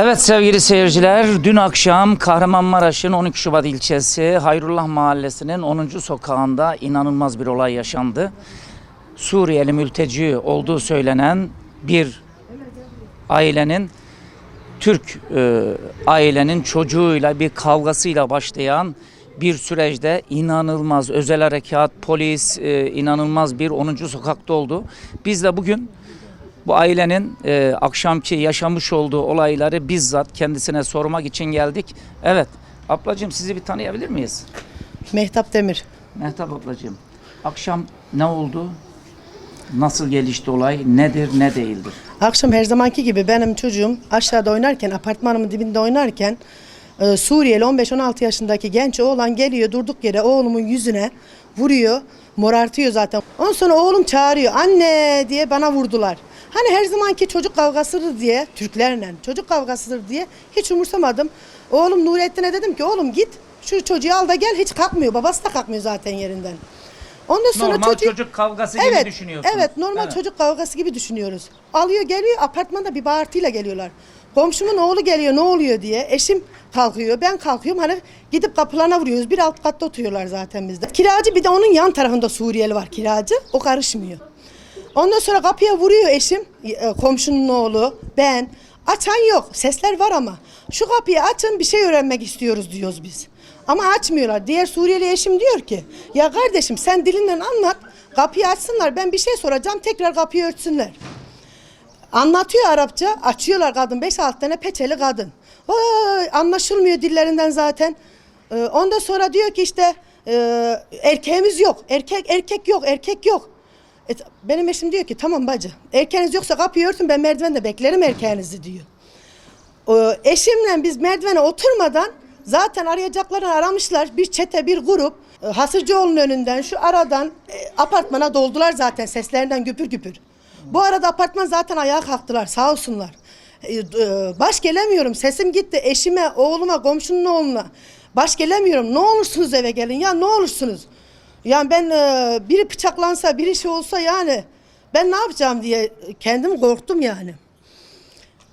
Evet sevgili seyirciler, dün akşam Kahramanmaraş'ın 12 Şubat ilçesi Hayrullah Mahallesi'nin 10. sokağında inanılmaz bir olay yaşandı. Suriyeli mülteci olduğu söylenen bir ailenin Türk e, ailenin çocuğuyla bir kavgasıyla başlayan bir süreçte inanılmaz özel harekat, polis e, inanılmaz bir 10. sokakta oldu. Biz de bugün bu ailenin e, akşamki yaşamış olduğu olayları bizzat kendisine sormak için geldik. Evet, ablacığım sizi bir tanıyabilir miyiz? Mehtap Demir. Mehtap ablacığım, akşam ne oldu? Nasıl gelişti olay? Nedir, ne değildir? Akşam her zamanki gibi benim çocuğum aşağıda oynarken, apartmanımın dibinde oynarken e, Suriyeli 15-16 yaşındaki genç oğlan geliyor durduk yere oğlumun yüzüne vuruyor, morartıyor zaten. Ondan sonra oğlum çağırıyor, anne diye bana vurdular. Hani her zamanki çocuk kavgasıdır diye, Türklerle çocuk kavgasıdır diye hiç umursamadım. Oğlum Nurettin'e dedim ki oğlum git şu çocuğu al da gel hiç kalkmıyor. Babası da kalkmıyor zaten yerinden. Ondan sonra Normal çocuğu- çocuk kavgası gibi evet, düşünüyorsunuz. Evet normal Evet. çocuk kavgası gibi düşünüyoruz. Alıyor geliyor apartmanda bir bağırtıyla geliyorlar. Komşumun oğlu geliyor ne oluyor diye. Eşim kalkıyor ben kalkıyorum hani gidip kapılarına vuruyoruz. Bir alt katta oturuyorlar zaten bizde. Kiracı bir de onun yan tarafında Suriyeli var kiracı. O karışmıyor. Ondan sonra kapıya vuruyor eşim, e, komşunun oğlu, ben. Açan yok, sesler var ama. Şu kapıyı açın bir şey öğrenmek istiyoruz diyoruz biz. Ama açmıyorlar. Diğer Suriyeli eşim diyor ki, ya kardeşim sen dilinden anlat, kapıyı açsınlar ben bir şey soracağım tekrar kapıyı örtsünler. Anlatıyor Arapça, açıyorlar kadın, 5-6 tane peçeli kadın. Vay, anlaşılmıyor dillerinden zaten. Ee, ondan sonra diyor ki işte e, erkeğimiz yok, erkek erkek yok, erkek yok. E, benim eşim diyor ki tamam bacı, erkeğiniz yoksa kapıyı örtün ben merdivende beklerim erkeğinizi diyor. Ee, eşimle biz merdivene oturmadan zaten arayacaklarını aramışlar. Bir çete, bir grup e, Hasırcıoğlu'nun önünden şu aradan e, apartmana doldular zaten seslerinden güpür güpür. Bu arada apartman zaten ayağa kalktılar sağ olsunlar. E, e, baş gelemiyorum sesim gitti eşime, oğluma, komşunun oğluna. Baş gelemiyorum ne olursunuz eve gelin ya ne olursunuz. Yani ben e, biri bıçaklansa biri şey olsa yani ben ne yapacağım diye kendim korktum yani.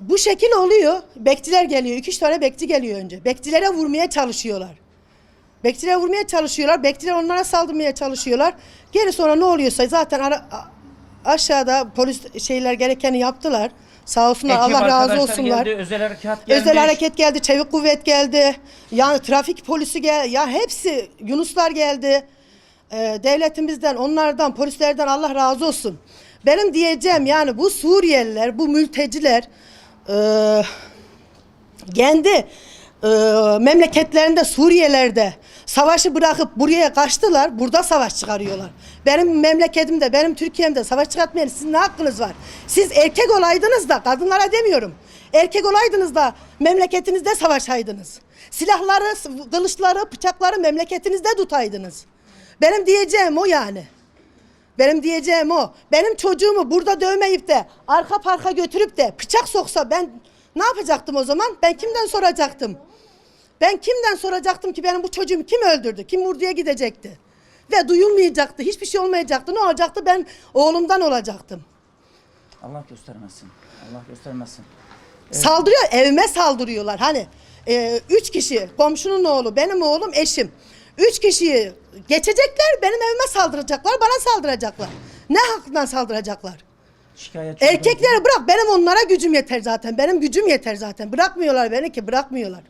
Bu şekil oluyor. Bekçiler geliyor. İki üç tane bekçi geliyor önce. Bekçilere vurmaya çalışıyorlar. Bekçilere vurmaya çalışıyorlar. Bekçiler onlara saldırmaya çalışıyorlar. Geri sonra ne oluyorsa zaten ara- aşağıda polis şeyler gerekeni yaptılar. Sağ olsunlar. Ekip Allah razı olsunlar. Geldi, özel harekat gelmiş. Özel hareket geldi, çevik kuvvet geldi. Yani trafik polisi gel, ya hepsi Yunuslar geldi. Ee, devletimizden, onlardan, polislerden Allah razı olsun. Benim diyeceğim yani bu Suriyeliler, bu mülteciler e, kendi e, memleketlerinde Suriye'lerde savaşı bırakıp buraya kaçtılar. Burada savaş çıkarıyorlar. Benim memleketimde, benim Türkiye'mde savaş çıkartmayan sizin ne hakkınız var? Siz erkek olaydınız da kadınlara demiyorum. Erkek olaydınız da memleketinizde savaşaydınız. Silahları, kılıçları, bıçakları memleketinizde tutaydınız. Benim diyeceğim o yani. Benim diyeceğim o. Benim çocuğumu burada dövmeyip de arka parka götürüp de bıçak soksa ben ne yapacaktım o zaman? Ben kimden soracaktım? Ben kimden soracaktım ki benim bu çocuğumu kim öldürdü? Kim vurduya gidecekti? Ve duyulmayacaktı. Hiçbir şey olmayacaktı. Ne olacaktı? Ben oğlumdan olacaktım. Allah göstermesin. Allah göstermesin. Saldırıyor, evime saldırıyorlar. Hani e, üç kişi, komşunun oğlu, benim oğlum, eşim. Üç kişiyi geçecekler, benim evime saldıracaklar, bana saldıracaklar. Ne haktan saldıracaklar? Şikayetçi Erkekleri bırak, benim onlara gücüm yeter zaten. Benim gücüm yeter zaten. Bırakmıyorlar beni ki, bırakmıyorlar.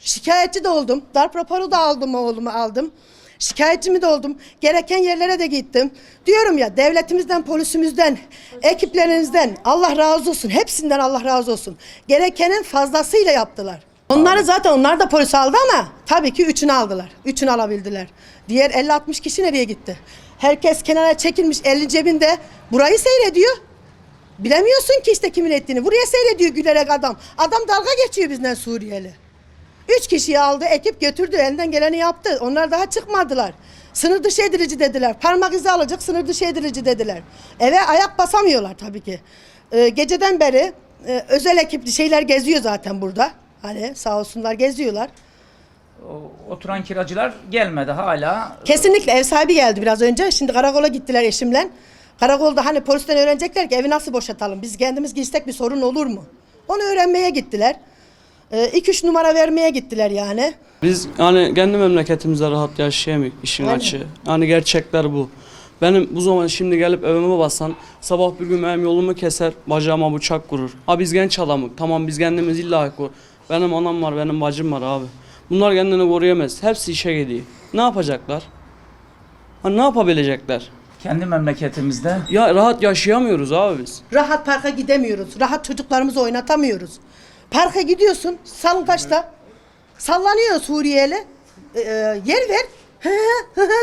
Şikayetçi de oldum. Darp raporu da aldım oğlumu aldım. Şikayetçi mi de oldum. Gereken yerlere de gittim. Diyorum ya devletimizden, polisimizden, ekiplerinizden Allah razı olsun. Hepsinden Allah razı olsun. Gerekenin fazlasıyla yaptılar. Onları zaten onlar da polis aldı ama tabii ki üçünü aldılar. Üçünü alabildiler. Diğer 50-60 kişi nereye gitti? Herkes kenara çekilmiş elli cebinde burayı seyrediyor. Bilemiyorsun ki işte kimin ettiğini. Buraya seyrediyor gülerek adam. Adam dalga geçiyor bizden Suriyeli. Üç kişiyi aldı, ekip götürdü, elinden geleni yaptı. Onlar daha çıkmadılar. Sınır dışı edilici dediler. Parmak izi alacak, sınır dışı edilici dediler. Eve ayak basamıyorlar tabii ki. Ee, geceden beri e, özel ekip şeyler geziyor zaten burada. Hani sağ olsunlar geziyorlar. O- Oturan kiracılar gelmedi hala. Kesinlikle ev sahibi geldi biraz önce. Şimdi karakola gittiler eşimle. Karakolda hani polisten öğrenecekler ki evi nasıl boşaltalım? Biz kendimiz girsek bir sorun olur mu? Onu öğrenmeye gittiler. 2-3 numara vermeye gittiler yani. Biz yani kendi memleketimizde rahat yaşayamıyoruz işin Aynen. açığı. Yani gerçekler bu. Benim bu zaman şimdi gelip evime basan sabah bir gün benim yolumu keser bacağıma bıçak vurur. Ha biz genç adamız tamam biz kendimiz illa koru. Benim anam var benim bacım var abi. Bunlar kendini koruyamaz. Hepsi işe gidiyor. Ne yapacaklar? Ha ne yapabilecekler? Kendi memleketimizde Ya rahat yaşayamıyoruz abi biz. Rahat parka gidemiyoruz. Rahat çocuklarımızı oynatamıyoruz. Parka gidiyorsun salıngaçta. Sallanıyor Suriyeli. Ee, yer ver.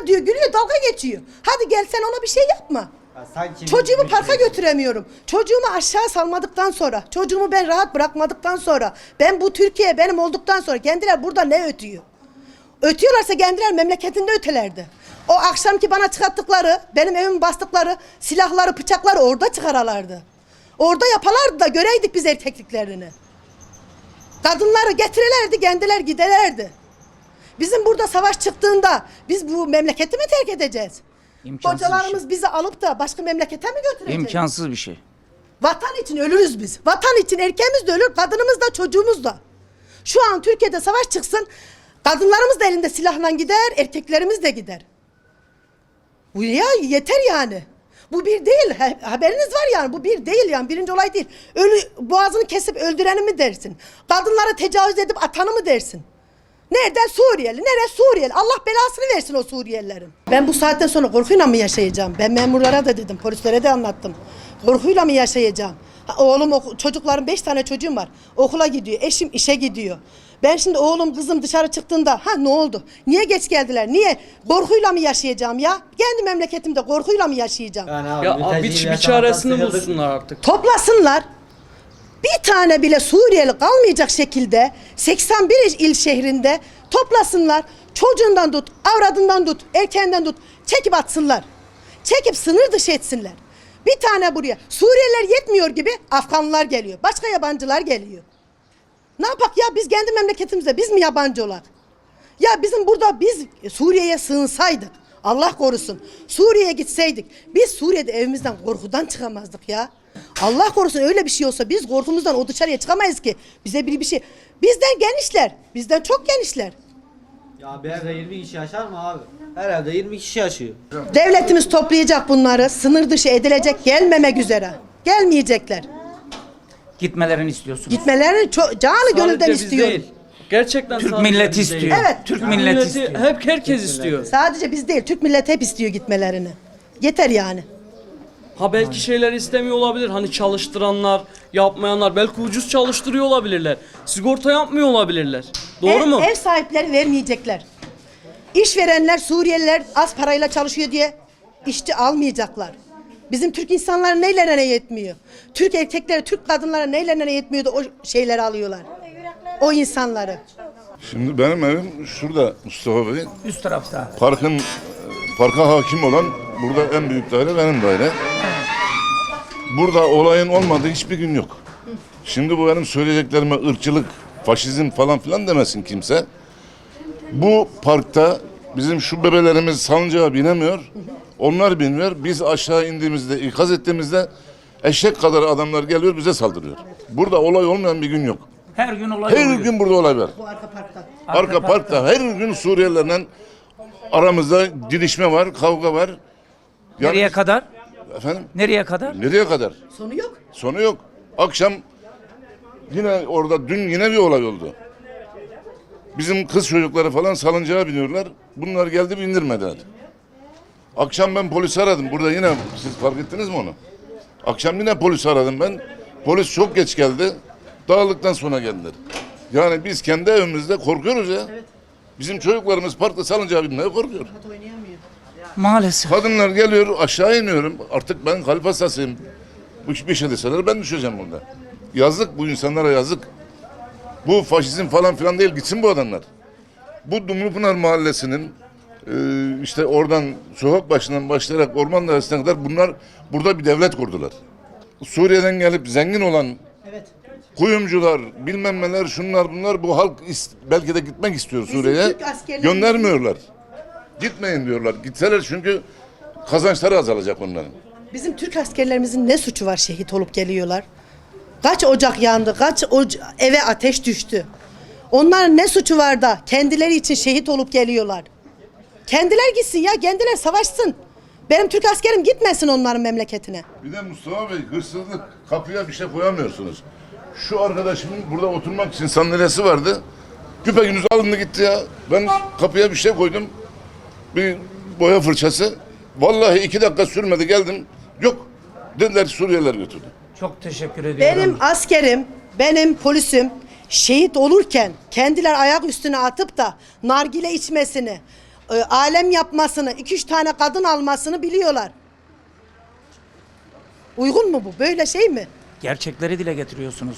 Diyor gülüyor dalga geçiyor. Hadi gel sen ona bir şey yapma. Sanki Çocuğumu parka götüremiyorum. Çocuğumu aşağı salmadıktan sonra, çocuğumu ben rahat bırakmadıktan sonra, ben bu Türkiye benim olduktan sonra kendiler burada ne ötüyor? Ötüyorlarsa kendiler memleketinde ötelerdi. O akşamki bana çıkarttıkları, benim evimi bastıkları, silahları, bıçakları orada çıkaralardı. Orada yapalardı da göreydik biz erkekliklerini. Kadınları getirirlerdi, kendiler giderlerdi. Bizim burada savaş çıktığında biz bu memleketi mi terk edeceğiz? İmkansız bir Hocalarımız şey. bizi alıp da başka memlekete mi götürecek? İmkansız bir şey. Vatan için ölürüz biz. Vatan için erkeğimiz de ölür, kadınımız da çocuğumuz da. Şu an Türkiye'de savaş çıksın, kadınlarımız da elinde silahla gider, erkeklerimiz de gider. Bu ya yeter yani. Bu bir değil. Ha- Haberiniz var yani. Bu bir değil yani. Birinci olay değil. Ölü boğazını kesip öldüreni mi dersin? Kadınlara tecavüz edip atanı mı dersin? Nereden Suriyeli? Nereye Suriyeli? Allah belasını versin o Suriyelilerin. Ben bu saatten sonra korkuyla mı yaşayacağım? Ben memurlara da dedim, polislere de anlattım. Korkuyla mı yaşayacağım? Ha, oğlum, çocukların beş tane çocuğum var. Okula gidiyor, eşim işe gidiyor. Ben şimdi oğlum, kızım dışarı çıktığında ha ne oldu? Niye geç geldiler? Niye? Korkuyla mı yaşayacağım ya? Kendi memleketimde korkuyla mı yaşayacağım? Yani abi, Ya abi bir, bir çaresini bulsunlar artık. Toplasınlar. Bir tane bile Suriyeli kalmayacak şekilde 81 il şehrinde toplasınlar. Çocuğundan tut, avradından tut, erkeğinden tut. Çekip atsınlar. Çekip sınır dışı etsinler. Bir tane buraya. Suriyeliler yetmiyor gibi Afganlılar geliyor. Başka yabancılar geliyor. Ne yapak ya biz kendi memleketimizde biz mi yabancı olak? Ya bizim burada biz Suriye'ye sığınsaydık. Allah korusun. Suriye'ye gitseydik. Biz Suriye'de evimizden korkudan çıkamazdık ya. Allah korusun öyle bir şey olsa biz korkumuzdan o dışarıya çıkamayız ki. Bize biri bir şey. Bizden genişler. Bizden çok genişler. Ya bir evde 20 kişi yaşar mı abi? Her evde 20 kişi yaşıyor. Devletimiz toplayacak bunları. Sınır dışı edilecek gelmemek üzere. Gelmeyecekler. Gitmelerini istiyorsunuz. Gitmelerini çok, canı gönülden biz istiyorum. değil. Gerçekten Türk sadece milleti biz değil. istiyor. Evet. Türk Türk milleti milleti istiyor. hep herkes istiyor. Sadece biz değil. Türk milleti hep istiyor gitmelerini. Yeter yani. Ha belki şeyler istemiyor olabilir. Hani çalıştıranlar, yapmayanlar belki ucuz çalıştırıyor olabilirler. Sigorta yapmıyor olabilirler. Doğru ev, mu? Ev sahipleri vermeyecekler. İşverenler Suriyeliler az parayla çalışıyor diye işçi almayacaklar. Bizim Türk insanları neylerine yetmiyor? Türk erkekleri, Türk kadınlara neylerine yetmiyor da o şeyleri alıyorlar. O insanları. Şimdi benim evim şurada Mustafa Bey. Üst tarafta. Parkın parka hakim olan burada en büyük daire benim daire. Burada olayın olmadığı hiçbir gün yok. Şimdi bu benim söyleyeceklerime ırkçılık, faşizm falan filan demesin kimse. Bu parkta bizim şu bebelerimiz salıncağa binemiyor. Onlar binmiyor. Biz aşağı indiğimizde, ikaz ettiğimizde eşek kadar adamlar geliyor bize saldırıyor. Burada olay olmayan bir gün yok. Her gün olay Her oluyor. gün burada olay var. Bu arka parkta. Arka parkta her gün Suriyelilerle aramızda didişme var, kavga var. Yani- Nereye kadar? Efendim? Nereye kadar? Nereye kadar? Sonu yok. Sonu yok. Akşam yine orada dün yine bir olay oldu. Bizim kız çocukları falan salıncağa biniyorlar. Bunlar geldi bindirmediler. Akşam ben polisi aradım. Burada yine siz fark ettiniz mi onu? Akşam yine polisi aradım ben. Polis çok geç geldi. Dağıldıktan sonra geldiler. Yani biz kendi evimizde korkuyoruz ya. Bizim çocuklarımız parkta salıncağa binmeye korkuyor. Maalesef. Kadınlar geliyor aşağı iniyorum. Artık ben kalp hastasıyım. Bu bir şey deseler ben düşeceğim burada. Yazık bu insanlara yazık. Bu faşizm falan filan değil gitsin bu adamlar. Bu Dumlupınar Mahallesi'nin e, işte oradan sokak başından başlayarak orman dairesine kadar bunlar burada bir devlet kurdular. Suriye'den gelip zengin olan Evet. kuyumcular, bilmem neler, şunlar bunlar bu halk belki de gitmek istiyor Suriye'ye. Göndermiyorlar. Gitmeyin diyorlar. Gitseler çünkü kazançları azalacak onların. Bizim Türk askerlerimizin ne suçu var şehit olup geliyorlar? Kaç ocak yandı, kaç oca- eve ateş düştü. Onların ne suçu var da kendileri için şehit olup geliyorlar. Kendiler gitsin ya, kendiler savaşsın. Benim Türk askerim gitmesin onların memleketine. Bir de Mustafa Bey hırsızlık kapıya bir şey koyamıyorsunuz. Şu arkadaşımın burada oturmak için sandalyesi vardı. Küpe gündüz alındı gitti ya. Ben kapıya bir şey koydum. Bir boya fırçası. Vallahi iki dakika sürmedi geldim. Yok. Dediler Suriyeliler götürdü. Çok teşekkür ediyorum. Benim askerim, benim polisim şehit olurken kendiler ayak üstüne atıp da nargile içmesini, e, alem yapmasını, iki üç tane kadın almasını biliyorlar. Uygun mu bu? Böyle şey mi? Gerçekleri dile getiriyorsunuz.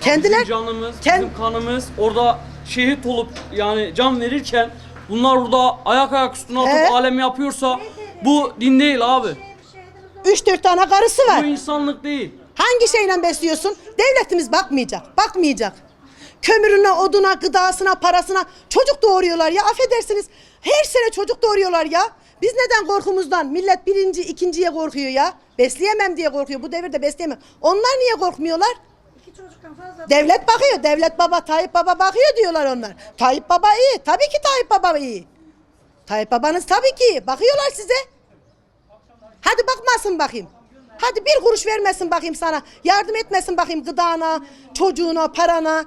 Kendiler Bizim canımız, Kend- bizim kanımız orada şehit olup yani can verirken bunlar burada ayak ayak üstüne atıp He? alem yapıyorsa bu din değil abi. üç dört tane karısı Bu var. insanlık değil. Hangi şeyle besliyorsun? Devletimiz bakmayacak, bakmayacak. Kömürüne, oduna, gıdasına, parasına çocuk doğuruyorlar ya. Affedersiniz her sene çocuk doğuruyorlar ya. Biz neden korkumuzdan? Millet birinci, ikinciye korkuyor ya. Besleyemem diye korkuyor. Bu devirde besleyemem. Onlar niye korkmuyorlar? Devlet bakıyor. Devlet baba, Tayyip baba bakıyor diyorlar onlar. Tayyip baba iyi. Tabii ki Tayyip baba iyi. Tayyip babanız tabii ki. Bakıyorlar size. Hadi bakmasın bakayım. Hadi bir kuruş vermesin bakayım sana. Yardım etmesin bakayım gıdana, çocuğuna, parana.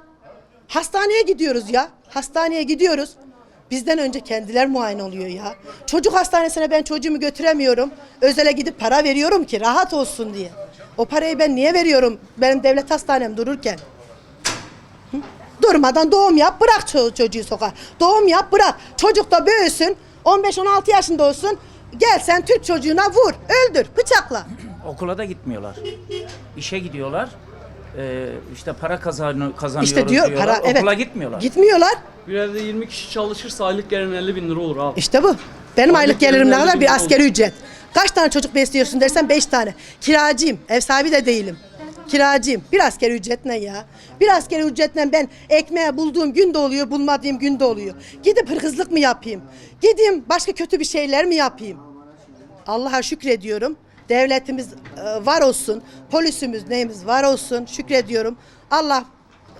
Hastaneye gidiyoruz ya. Hastaneye gidiyoruz. Bizden önce kendiler muayene oluyor ya. Çocuk hastanesine ben çocuğumu götüremiyorum. Özele gidip para veriyorum ki rahat olsun diye. O parayı ben niye veriyorum? Benim devlet hastanem dururken. Hı? Durmadan doğum yap bırak ço- çocuğu sokağa. Doğum yap bırak. Çocuk da büyüsün. 15-16 yaşında olsun. Gel sen Türk çocuğuna vur, öldür, bıçakla. Okula da gitmiyorlar. İşe gidiyorlar. Ee, işte para kazanıyor, kazanıyoruz İşte diyor diyorlar. para evet. Okula gitmiyorlar. Gitmiyorlar. Bir evde 20 kişi çalışırsa aylık gelirin 50 bin lira olur abi. İşte bu. Benim aylık gelirim ne kadar? Bir askeri ücret. Kaç tane çocuk besliyorsun dersen beş tane. Kiracıyım. Ev sahibi de değilim. Kiracıyım. Bir askeri ücret ne ya? Bir askeri ücretle ben ekmeği bulduğum gün de oluyor, bulmadığım gün de oluyor. Gidip hırsızlık mı yapayım? Gideyim başka kötü bir şeyler mi yapayım? Allah'a şükrediyorum. Devletimiz e, var olsun. Polisimiz neyimiz var olsun. Şükrediyorum. Allah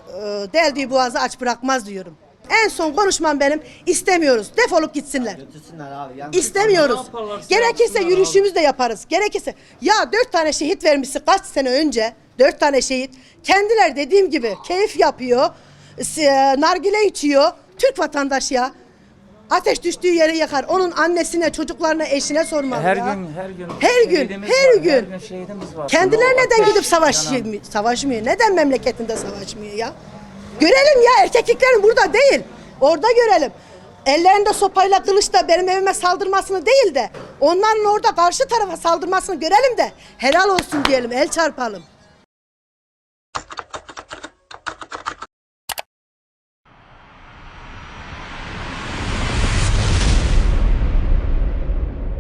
e, deldiği boğazı aç bırakmaz diyorum. En son konuşmam benim. istemiyoruz. Defolup gitsinler. Götürsünler abi. yan- İstemiyoruz. Ne yaparlarsa Gerekirse yapsınlar yürüyüşümüzü de yaparız. Gerekirse. Ya dört tane şehit vermişsin kaç sene önce. Dört tane şehit. Kendiler dediğim gibi keyif yapıyor. s- e, Nargile içiyor. Türk vatandaşı ya. Ateş düştüğü yere yakar. Onun annesine, çocuklarına, eşine sormalı Her ya. gün her gün Her gün, şehidimiz her var, gün. Her gün şehidimiz var. Kendiler neden gidip savaşmıyor, yanan- savaşmıyor? Neden memleketinde savaşmıyor ya? Görelim ya erkekliklerin burada değil. Orada görelim. Ellerinde sopayla kılıçla benim evime saldırmasını değil de onların orada karşı tarafa saldırmasını görelim de helal olsun diyelim, el çarpalım.